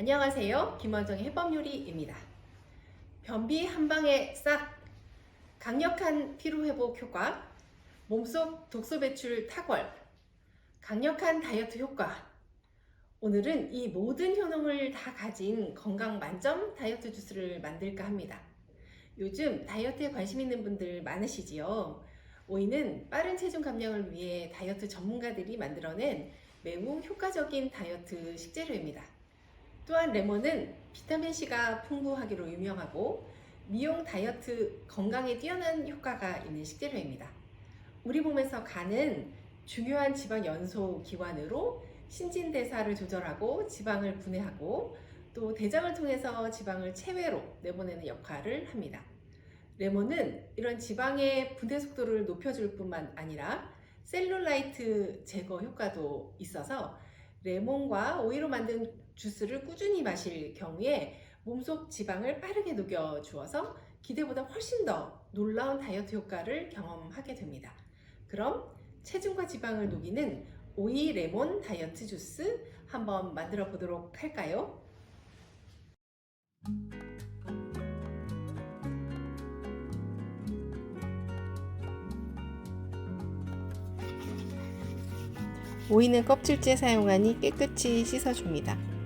안녕하세요. 김원정의 해법요리입니다. 변비 한 방에 싹! 강력한 피로회복 효과, 몸속 독소 배출 탁월, 강력한 다이어트 효과. 오늘은 이 모든 효능을 다 가진 건강 만점 다이어트 주스를 만들까 합니다. 요즘 다이어트에 관심 있는 분들 많으시지요? 오이는 빠른 체중 감량을 위해 다이어트 전문가들이 만들어낸 매우 효과적인 다이어트 식재료입니다. 또한 레몬은 비타민C가 풍부하기로 유명하고 미용 다이어트 건강에 뛰어난 효과가 있는 식재료입니다. 우리 몸에서 간은 중요한 지방 연소 기관으로 신진대사를 조절하고 지방을 분해하고 또 대장을 통해서 지방을 체외로 내보내는 역할을 합니다. 레몬은 이런 지방의 분해 속도를 높여줄 뿐만 아니라 셀룰라이트 제거 효과도 있어서 레몬과 오이로 만든 주스를 꾸준히 마실 경우에 몸속 지방을 빠르게 녹여 주어서 기대보다 훨씬 더 놀라운 다이어트 효과를 경험하게 됩니다. 그럼 체중과 지방을 녹이는 오이 레몬 다이어트 주스 한번 만들어 보도록 할까요? 오이는 껍질째 사용하니 깨끗이 씻어줍니다.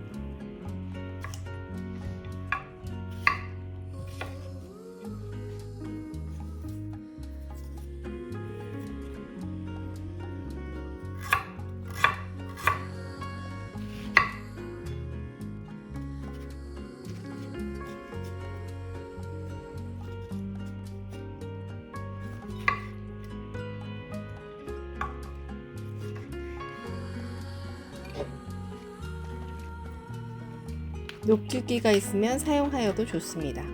녹즙기가 있으면 사용하여도 좋습니다.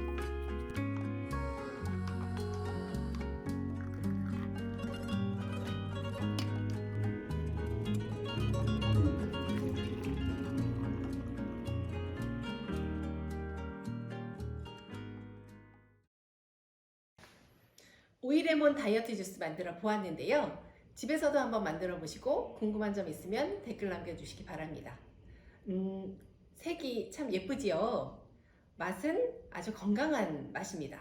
오이레몬 다이어트 주스 만들어 보았는데요. 집에서도 한번 만들어 보시고 궁금한 점 있으면 댓글 남겨주시기 바랍니다. 음, 색이 참 예쁘지요? 맛은 아주 건강한 맛입니다.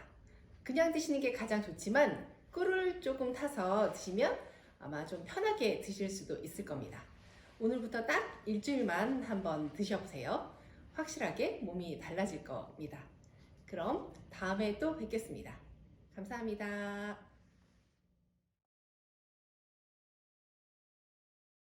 그냥 드시는 게 가장 좋지만 꿀을 조금 타서 드시면 아마 좀 편하게 드실 수도 있을 겁니다. 오늘부터 딱 일주일만 한번 드셔보세요. 확실하게 몸이 달라질 겁니다. 그럼 다음에 또 뵙겠습니다. 감사합니다.